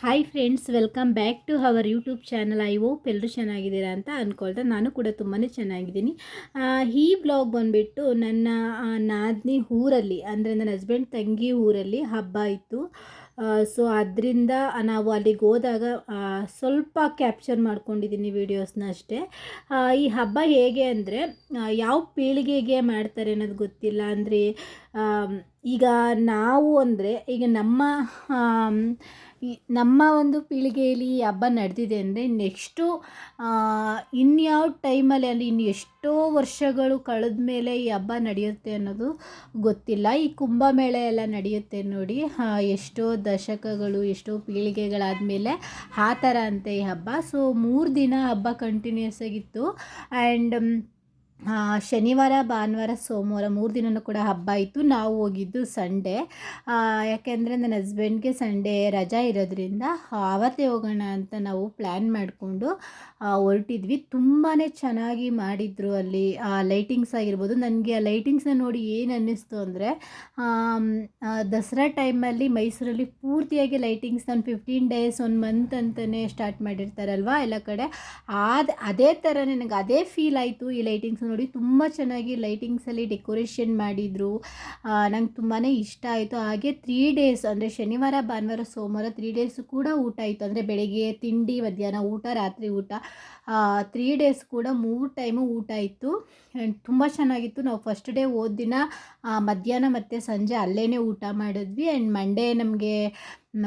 Hi friends welcome back to our YouTube channel I hope ಎಲ್ಲರೂ ಚೆನ್ನಾಗಿದ್ದೀರಾ ಅಂತ ಅಂದ್ಕೊಳ್ತಾ ನಾನು ಕೂಡ ತುಂಬಾ ಚೆನ್ನಾಗಿದ್ದೀನಿ. ಈ ಬ್ಲಾಗ್ ಬಂದುಬಿಟ್ಟು ನನ್ನ ನಾದಿನಿ ಊರಲ್ಲಿ, ಅಂದರೆ ನನ್ನ ಹಸ್ಬೆಂಡ್ ತಂಗಿ ಊರಲ್ಲಿ ಹಬ್ಬ ಇತ್ತು. ಸೊ ಅದರಿಂದ ನಾವು ಅಲ್ಲಿಗೆ ಹೋದಾಗ ಸ್ವಲ್ಪ ಕ್ಯಾಪ್ಚರ್ ಮಾಡ್ಕೊಂಡಿದ್ದೀನಿ ವೀಡಿಯೋಸ್ನ ಅಷ್ಟೇ. ಈ ಹಬ್ಬ ಹೇಗೆ ಅಂದರೆ ಯಾವ ಪೀಳಿಗೆಗೆ ಮಾಡ್ತಾರೆ ಅನ್ನೋದು ಗೊತ್ತಿಲ್ಲ. ಅಂದರೆ ಈಗ ನಾವು ಅಂದರೆ, ಈಗ ನಮ್ಮ ನಮ್ಮ ಒಂದು ಪೀಳಿಗೆಯಲ್ಲಿ ಈ ಹಬ್ಬ ನಡೆದಿದೆ ಅಂದರೆ ನೆಕ್ಸ್ಟು ಇನ್ಯಾವ ಟೈಮಲ್ಲಿ ಅಲ್ಲಿ ಇನ್ನು ಎಷ್ಟೋ ವರ್ಷಗಳು ಕಳೆದ ಮೇಲೆ ಈ ಹಬ್ಬ ನಡೆಯುತ್ತೆ ಅನ್ನೋದು ಗೊತ್ತಿಲ್ಲ. ಈ ಕುಂಭಮೇಳ ಎಲ್ಲ ನಡೆಯುತ್ತೆ ನೋಡಿ. ಎಷ್ಟೋ ದಶಕಗಳು, ಎಷ್ಟೋ ಪೀಳಿಗೆಗಳಾದಮೇಲೆ ಆ ಥರ ಅಂತೆ ಈ ಹಬ್ಬ. ಸೊ ಮೂರು ದಿನ ಹಬ್ಬ ಕಂಟಿನ್ಯೂಸ್ ಆಗಿತ್ತು. ಆ್ಯಂಡ್ ಶನಿವಾರ, ಭಾನುವಾರ, ಸೋಮವಾರ ಮೂರು ದಿನವೂ ಕೂಡ ಹಬ್ಬ ಇತ್ತು. ನಾವು ಹೋಗಿದ್ದು ಸಂಡೇ ಯಾಕೆಂದರೆ ನನ್ನ ಹಸ್ಬೆಂಡ್ಗೆ ಸಂಡೇ ರಜಾ ಇರೋದ್ರಿಂದ ಆವತ್ತೇ ಹೋಗೋಣ ಅಂತ ನಾವು ಪ್ಲ್ಯಾನ್ ಮಾಡಿಕೊಂಡು ಹೊರಟಿದ್ವಿ. ತುಂಬಾ ಚೆನ್ನಾಗಿ ಮಾಡಿದರು ಅಲ್ಲಿ ಲೈಟಿಂಗ್ಸ್ ಆಗಿರ್ಬೋದು. ನನಗೆ ಆ ಲೈಟಿಂಗ್ಸ್ನ ನೋಡಿ ಏನು ಅನ್ನಿಸ್ತು ಅಂದರೆ ದಸರಾ ಟೈಮಲ್ಲಿ ಮೈಸೂರಲ್ಲಿ ಪೂರ್ತಿಯಾಗಿ ಲೈಟಿಂಗ್ಸ್ ನಾನು ಫಿಫ್ಟೀನ್ ಡೇಸ್ ಒನ್ ಮಂತ್ ಅಂತಲೇ ಸ್ಟಾರ್ಟ್ ಮಾಡಿರ್ತಾರಲ್ವ ಎಲ್ಲ ಕಡೆ. ಆದ, ಅದೇ ಥರ ನನಗೆ ಅದೇ ಫೀಲ್ ಆಯಿತು ಈ ಲೈಟಿಂಗ್ಸ್ ನೋಡಿ ತುಂಬ ಚೆನ್ನಾಗಿ ಲೈಟಿಂಗ್ಸಲ್ಲಿ ಡೆಕೋರೇಷನ್ ಮಾಡಿದರು. ನಂಗೆ ತುಂಬಾ ಇಷ್ಟ ಆಯಿತು. ಹಾಗೆ ತ್ರೀ ಡೇಸ್ ಅಂದರೆ ಶನಿವಾರ, ಭಾನುವಾರ, ಸೋಮವಾರ ತ್ರೀ ಡೇಸ್ ಕೂಡ ಊಟ ಇತ್ತು ಅಂದರೆ ಬೆಳಗ್ಗೆ ತಿಂಡಿ, ಮಧ್ಯಾಹ್ನ ಊಟ, ರಾತ್ರಿ ಊಟ. ತ್ರೀ ಡೇಸ್ ಕೂಡ ಮೂರು ಟೈಮು ಊಟ ಇತ್ತು ತುಂಬ ಚೆನ್ನಾಗಿತ್ತು. ನಾವು ಫಸ್ಟ್ ಡೇ ಹೋದ ದಿನ ಮಧ್ಯಾಹ್ನ ಮತ್ತು ಸಂಜೆ ಅಲ್ಲೇ ಊಟ ಮಾಡಿದ್ವಿ. ಆ್ಯಂಡ್ ಮಂಡೇ ನಮಗೆ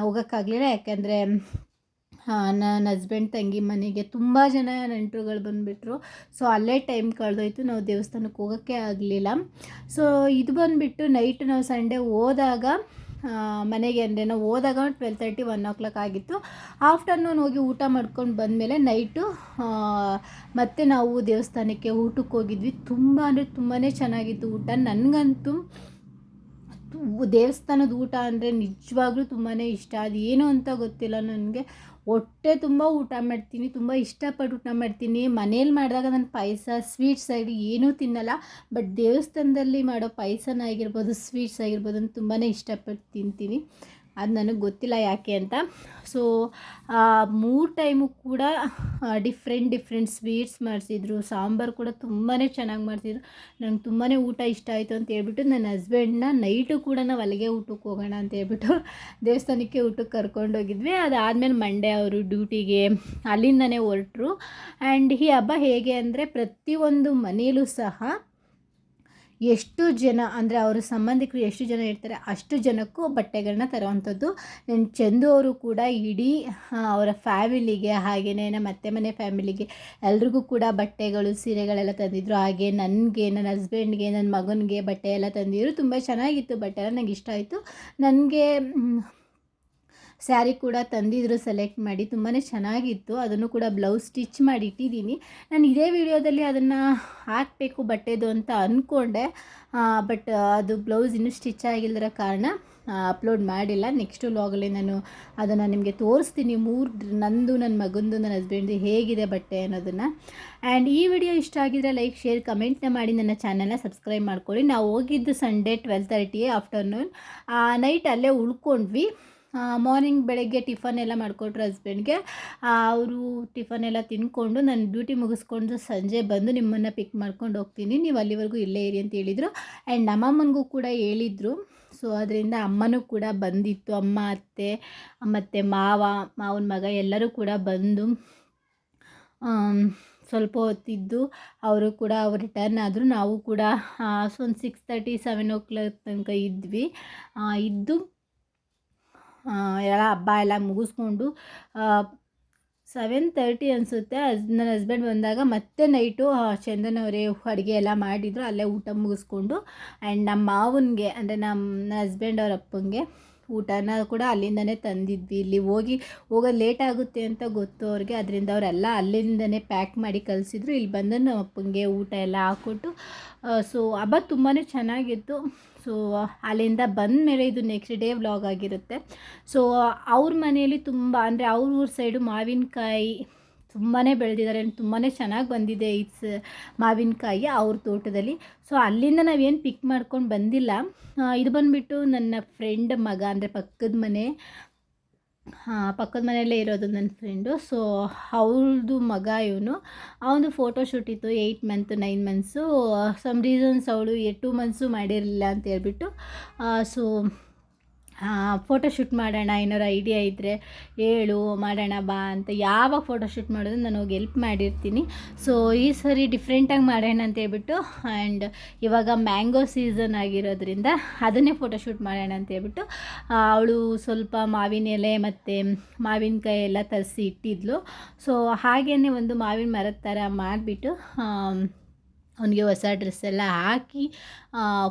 ಹೋಗೋಕ್ಕಾಗಲಿಲ್ಲ. ಯಾಕೆಂದರೆ ನನ್ನ ಹಸ್ಬೆಂಡ್ ತಂಗಿ ಮನೆಗೆ ತುಂಬ ಜನ ನೆಂಟರುಗಳು ಬಂದುಬಿಟ್ರು. ಸೊ ಅಲ್ಲೇ ಟೈಮ್ ಕಳೆದೋಯ್ತು. ನಾವು ದೇವಸ್ಥಾನಕ್ಕೆ ಹೋಗೋಕ್ಕೆ ಆಗಲಿಲ್ಲ. ಸೊ ಇದು ಬಂದುಬಿಟ್ಟು ನೈಟ್ ನಾವು ಸಂಡೇ ಹೋದಾಗ ಮನೆಗೆ ಅಂದರೆ ನಾವು ಹೋದಾಗ twelve thirty one o'clock ಆಗಿತ್ತು. ಆಫ್ಟರ್ನೂನ್ ಹೋಗಿ ಊಟ ಮಾಡ್ಕೊಂಡು ಬಂದಮೇಲೆ ನೈಟು ಮತ್ತೆ ನಾವು ದೇವಸ್ಥಾನಕ್ಕೆ ಊಟಕ್ಕೆ ಹೋಗಿದ್ವಿ. ತುಂಬ ಅಂದರೆ ತುಂಬಾ ಚೆನ್ನಾಗಿತ್ತು ಊಟ. ನನಗಂತೂ ದೇವಸ್ಥಾನದ ಊಟ ಅಂದರೆ ನಿಜವಾಗ್ಲೂ ತುಂಬಾ ಇಷ್ಟ. ಅದು ಏನು ಅಂತ ಗೊತ್ತಿಲ್ಲ ನನಗೆ. ಹೊಟ್ಟೆ ತುಂಬ ಊಟ ಮಾಡ್ತೀನಿ, ತುಂಬ ಇಷ್ಟಪಟ್ಟು ಊಟ ಮಾಡ್ತೀನಿ. ಮನೇಲಿ ಮಾಡಿದಾಗ ನಾನು ಪಾಯಸ, ಸ್ವೀಟ್ಸ್ ಆಗಲಿ ಏನೂ ತಿನ್ನಲ್ಲ. ಬಟ್ ದೇವಸ್ಥಾನದಲ್ಲಿ ಮಾಡೋ ಪಾಯಸನ ಆಗಿರ್ಬೋದು, ಸ್ವೀಟ್ಸ್ ಆಗಿರ್ಬೋದು ಅಂತ ತುಂಬಾ ಇಷ್ಟಪಟ್ಟು ತಿಂತೀನಿ. ಅದು ನನಗೆ ಗೊತ್ತಿಲ್ಲ ಯಾಕೆ ಅಂತ. ಸೊ ಮೂರು ಟೈಮು ಕೂಡ ಡಿಫ್ರೆಂಟ್ ಡಿಫ್ರೆಂಟ್ ಸ್ವೀಟ್ಸ್ ಮಾಡಿಸಿದ್ರು. ಸಾಂಬಾರು ಕೂಡ ತುಂಬಾ ಚೆನ್ನಾಗಿ ಮಾಡಿಸಿದ್ರು. ನಂಗೆ ತುಂಬಾ ಊಟ ಇಷ್ಟ ಆಯಿತು ಅಂತ ಹೇಳ್ಬಿಟ್ಟು ನನ್ನ ಹಸ್ಬೆಂಡ್ನ ನೈಟು ಕೂಡ ನಾವು ಅಲ್ಲಿಗೆ ಊಟಕ್ಕೆ ಹೋಗೋಣ ಅಂತ ಹೇಳ್ಬಿಟ್ಟು ದೇವಸ್ಥಾನಕ್ಕೆ ಊಟಕ್ಕೆ ಕರ್ಕೊಂಡೋಗಿದ್ವಿ ಅದಾದಮೇಲೆ ಮಂಡೇ ಅವರು ಡ್ಯೂಟಿಗೆ ಅಲ್ಲಿಂದನೇ ಹೊರಟ್ರು. ಆ್ಯಂಡ್ ಈ ಹಬ್ಬ ಹೇಗೆ ಅಂದರೆ ಪ್ರತಿಯೊಂದು ಮನೆಯಲ್ಲೂ ಸಹ ಎಷ್ಟು ಜನ, ಅಂದರೆ ಅವರ ಸಂಬಂಧಿಕರು ಎಷ್ಟು ಜನ ಇರ್ತಾರೆ, ಅಷ್ಟು ಜನಕ್ಕೂ ಬಟ್ಟೆಗಳನ್ನ ತರುವಂಥದ್ದು. ಚಂದು ಅವರು ಕೂಡ ಇಡೀ ಅವರ ಫ್ಯಾಮಿಲಿಗೆ ಹಾಗೆಯೇ ನಮ್ಮ ಅತ್ತೆ ಮನೆ ಫ್ಯಾಮಿಲಿಗೆ ಎಲ್ರಿಗೂ ಕೂಡ ಬಟ್ಟೆಗಳು, ಸೀರೆಗಳೆಲ್ಲ ತಂದಿದ್ರು. ಹಾಗೆ ನನಗೆ, ನನ್ನ ಹಸ್ಬೆಂಡ್ಗೆ ನನ್ನ ಮಗನಿಗೆ ಬಟ್ಟೆ ಎಲ್ಲ ತಂದಿದ್ರು. ತುಂಬ ಚೆನ್ನಾಗಿತ್ತು ಬಟ್ಟೆ ಎಲ್ಲ ನನಗೆ ಇಷ್ಟ ಆಯಿತು. ನನಗೆ ಸ್ಯಾರಿ ಕೂಡ ತಂದಿದ್ರು ಸೆಲೆಕ್ಟ್ ಮಾಡಿ ತುಂಬಾ ಚೆನ್ನಾಗಿತ್ತು. ಅದನ್ನು ಕೂಡ ಬ್ಲೌಸ್ ಸ್ಟಿಚ್ ಮಾಡಿ ಇಟ್ಟಿದ್ದೀನಿ. ನಾನು ಇದೇ ವಿಡಿಯೋದಲ್ಲಿ ಅದನ್ನು ಹಾಕಬೇಕು ಬಟ್ಟೆದು ಅಂತ ಅಂದ್ಕೊಂಡೆ ಬಟ್ ಅದು ಬ್ಲೌಸ್ ಇನ್ನೂ ಸ್ಟಿಚ್ ಆಗಿಲ್ಲದ ಕಾರಣ ಅಪ್ಲೋಡ್ ಮಾಡಿಲ್ಲ. ನೆಕ್ಸ್ಟ್ ವ್ಲಾಗಲ್ಲಿ ನಾನು ಅದನ್ನು ನಿಮಗೆ ತೋರಿಸ್ತೀನಿ. ಮೂರು, ನಂದು ನನ್ನ ಮಗಂದು ನನ್ನ ಹಸ್ಬೆಂಡ್ದು ಹೇಗಿದೆ ಬಟ್ಟೆ ಅನ್ನೋದನ್ನು. ಆ್ಯಂಡ್ ಈ ವಿಡಿಯೋ ಇಷ್ಟ ಆಗಿದ್ರೆ ಲೈಕ್, ಶೇರ್, ಕಮೆಂಟ್ನ ಮಾಡಿ ನನ್ನ ಚಾನಲ್ನ ಸಬ್ಸ್ಕ್ರೈಬ್ ಮಾಡ್ಕೊಳ್ಳಿ. ನಾವು ಹೋಗಿದ್ದು Sunday twelve thirty afternoon. Night ಅಲ್ಲೇ ಉಳ್ಕೊಂಡ್ವಿ. ಮಾರ್ನಿಂಗ್ ಬೆಳಗ್ಗೆ ಟಿಫನ್ ಎಲ್ಲ ಮಾಡಿಕೊಟ್ರು ಹಸ್ಬೆಂಡ್ಗೆ ಅವರು ಟಿಫನ್ ಎಲ್ಲ ತಿನ್ಕೊಂಡು ನಾನು ಡ್ಯೂಟಿ ಮುಗಿಸ್ಕೊಂಡು ಸಂಜೆ ಬಂದು ನಿಮ್ಮನ್ನು ಪಿಕ್ ಮಾಡ್ಕೊಂಡು ಹೋಗ್ತೀನಿ. ನೀವು ಅಲ್ಲಿವರೆಗೂ ಇಲ್ಲೇ ಇರಿ ಅಂತ ಹೇಳಿದರು. ಆ್ಯಂಡ್ ನಮ್ಮಮ್ಮನಿಗೂ ಕೂಡ ಹೇಳಿದರು. ಸೊ ಅದರಿಂದ ಅಮ್ಮನೂ ಕೂಡ ಬಂದಿತ್ತು. ಅಮ್ಮ, ಅತ್ತೆ, ಮತ್ತು ಮಾವ, ಮಾವನ ಮಗ ಎಲ್ಲರೂ ಕೂಡ ಬಂದು ಸ್ವಲ್ಪ ಹೊತ್ತಿದ್ದು ಅವರು ಕೂಡ ಅವ್ರು ರಿಟರ್ನ್ ಆದರು. ನಾವು ಕೂಡ ಸೊ ಒಂದು six thirty seven o'clock ತನಕ ಇದ್ವಿ. ಇದ್ದು ಎಲ್ಲ ಹಬ್ಬ ಎಲ್ಲ ಮುಗಿಸ್ಕೊಂಡು ಸೆವೆನ್ ತರ್ಟಿ ಅನಿಸುತ್ತೆ. ಹಸ್, ನನ್ನ ಹಸ್ಬೆಂಡ್ ಬಂದಾಗ ಮತ್ತೆ ನೈಟು ಚಂದನ್ ಅವರೇ ಅಡುಗೆ ಎಲ್ಲ ಮಾಡಿದರು. ಅಲ್ಲೇ ಊಟ ಮುಗಿಸ್ಕೊಂಡು ಆ್ಯಂಡ್ ನಮ್ಮ ಮಾವನಿಗೆ, ಅಂದರೆ ನಮ್ಮ ಹಸ್ಬೆಂಡ್ ಅವ್ರ ಅಪ್ಪನಿಗೆ ಊಟನ ಕೂಡ ಅಲ್ಲಿಂದನೇ ತಂದಿದ್ವಿ. ಇಲ್ಲಿ ಹೋಗಿ, ಹೋಗೋದು ಲೇಟ್ ಆಗುತ್ತೆ ಅಂತ ಗೊತ್ತು ಅವ್ರಿಗೆ. ಅದರಿಂದ ಅವರೆಲ್ಲ ಅಲ್ಲಿಂದನೇ ಪ್ಯಾಕ್ ಮಾಡಿ ಕಳಿಸಿದ್ರು. ಇಲ್ಲಿ ಬಂದು ನಮ್ಮ ಅಪ್ಪನಿಗೆ ಊಟ ಎಲ್ಲ ಹಾಕ್ಕೊಟ್ಟು ಸೊ ಹಬ್ಬ ತುಂಬಾ ಚೆನ್ನಾಗಿತ್ತು. ಸೊ ಅಲ್ಲಿಂದ ಬಂದ ಮೇಲೆ ಇದು ನೆಕ್ಸ್ಟ್ ಡೇ ವ್ಲಾಗ್ ಆಗಿರುತ್ತೆ. ಸೊ ಅವ್ರ ಮನೆಯಲ್ಲಿ ತುಂಬ, ಅಂದರೆ ಅವ್ರ ಊರ ಸೈಡು ಮಾವಿನಕಾಯಿ ತುಂಬಾ ಬೆಳೆದಿದ್ದಾರೆ ತುಂಬಾ ಚೆನ್ನಾಗಿ ಬಂದಿದೆ ಇಟ್ಸ್ ಮಾವಿನಕಾಯಿ ಅವ್ರ ತೋಟದಲ್ಲಿ. ಸೊ ಅಲ್ಲಿಂದ ನಾವೇನು ಪಿಕ್ ಮಾಡ್ಕೊಂಡು ಬಂದಿಲ್ಲ. ಇದು ಬಂದುಬಿಟ್ಟು ನನ್ನ ಫ್ರೆಂಡ್ ಮಗ, ಅಂದರೆ ಪಕ್ಕದ ಮನೆ ಪಕ್ಕದ ಮನೆಯಲ್ಲೇ ಇರೋದು ನನ್ನ ಫ್ರೆಂಡು ಸೊ ಅವ್ಳದು ಮಗ ಇವನು, ಅವನು ಫೋಟೋ ಶೂಟ್ ಇತ್ತು eight month nine months some reasons ಅವಳು ಟೂ ಮಂತ್ಸು ಮಾಡಿರಲಿಲ್ಲ ಅಂತ ಹೇಳ್ಬಿಟ್ಟು ಸೊ ಫೋಟೋ ಶೂಟ್ ಮಾಡೋಣ ಏನಾರು ಐಡಿಯಾ ಇದ್ದರೆ ಹೇಳು, ಮಾಡೋಣ ಬಾ ಅಂತ ಯಾವಾಗ ಫೋಟೋ ಶೂಟ್ ಮಾಡಿದ್ರು ನಾನು ಹೋಗಿ ಎಲ್ಪ್ ಮಾಡಿರ್ತೀನಿ. ಸೊ ಈ ಸರಿ ಡಿಫ್ರೆಂಟಾಗಿ ಮಾಡೋಣ ಅಂತ ಹೇಳ್ಬಿಟ್ಟು ಆ್ಯಂಡ್ ಇವಾಗ ಮ್ಯಾಂಗೋ ಸೀಸನ್ ಆಗಿರೋದ್ರಿಂದ ಅದನ್ನೇ ಫೋಟೋ ಶೂಟ್ ಮಾಡೋಣ ಅಂತ ಹೇಳ್ಬಿಟ್ಟು ಅವಳು ಸ್ವಲ್ಪ ಮಾವಿನ ಎಲೆ ಮತ್ತು ಮಾವಿನಕಾಯಿ ಎಲ್ಲ ತರಿಸಿ ಇಟ್ಟಿದ್ಲು. ಸೊ ಹಾಗೇ ಒಂದು ಮಾವಿನ ಮರದ ಥರ ಮಾಡಿಬಿಟ್ಟು ಅವನಿಗೆ ಹೊಸ ಡ್ರೆಸ್ ಎಲ್ಲ ಹಾಕಿ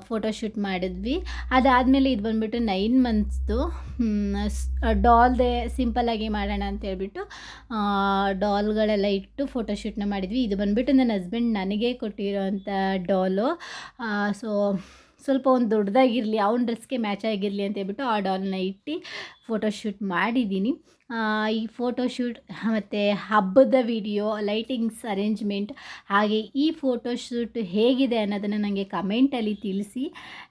ಫೋಟೋಶೂಟ್ ಮಾಡಿದ್ವಿ. ಅದಾದಮೇಲೆ ಇದು ಬಂದುಬಿಟ್ಟು ನೈನ್ ಮಂತ್ಸ್ದು ಡಾಲ್ದೇ ಸಿಂಪಲ್ಲಾಗಿ ಮಾಡೋಣ ಅಂತ ಹೇಳ್ಬಿಟ್ಟು ಡಾಲ್ಗಳೆಲ್ಲ ಇಟ್ಟು ಫೋಟೋಶೂಟ್ನ ಮಾಡಿದ್ವಿ. ಇದು ಬಂದುಬಿಟ್ಟು ನನ್ನ ಹಸ್ಬೆಂಡ್ ನನಗೆ ಕೊಟ್ಟಿರೋವಂಥ ಡಾಲು ಸೊ ಸ್ವಲ್ಪ ಒಂದು ದೊಡ್ಡದಾಗಿರಲಿ, ಅವ್ನ ಡ್ರೆಸ್ಗೆ ಮ್ಯಾಚ್ ಆಗಿರಲಿ ಅಂತ ಹೇಳ್ಬಿಟ್ಟು ಆ ಡಾಲ್ನ ಇಟ್ಟು ಫೋಟೋಶೂಟ್ ಮಾಡಿದ್ದೀನಿ. ಈ ಫೋಟೋಶೂಟ್ ಮತ್ತು ಹಬ್ಬದ ವಿಡಿಯೋ ಲೈಟಿಂಗ್ಸ್ ಅರೇಂಜ್ಮೆಂಟ್ ಹಾಗೆ ಈ ಫೋಟೋ ಶೂಟ್ ಹೇಗಿದೆ ಅನ್ನೋದನ್ನು ನನಗೆ ಕಮೆಂಟಲ್ಲಿ ತಿಳಿಸಿ.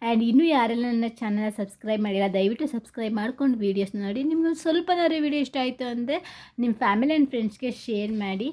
ಆ್ಯಂಡ್ ಇನ್ನೂ ಯಾರೆಲ್ಲ ನನ್ನ ಚಾನಲ್ ಸಬ್ಸ್ಕ್ರೈಬ್ ಮಾಡಿಲ್ಲ, ದಯವಿಟ್ಟು ಸಬ್ಸ್ಕ್ರೈಬ್ ಮಾಡ್ಕೊಂಡು ವೀಡಿಯೋಸ್ ನೋಡಿ. ನಿಮ್ಗೆ ಸ್ವಲ್ಪನಾದ್ರೂ ವೀಡಿಯೋ ಇಷ್ಟ ಆಯಿತು ಅಂದರೆ ನಿಮ್ಮ ಫ್ಯಾಮಿಲಿ ಆ್ಯಂಡ್ ಫ್ರೆಂಡ್ಸ್ಗೆ ಶೇರ್ ಮಾಡಿ.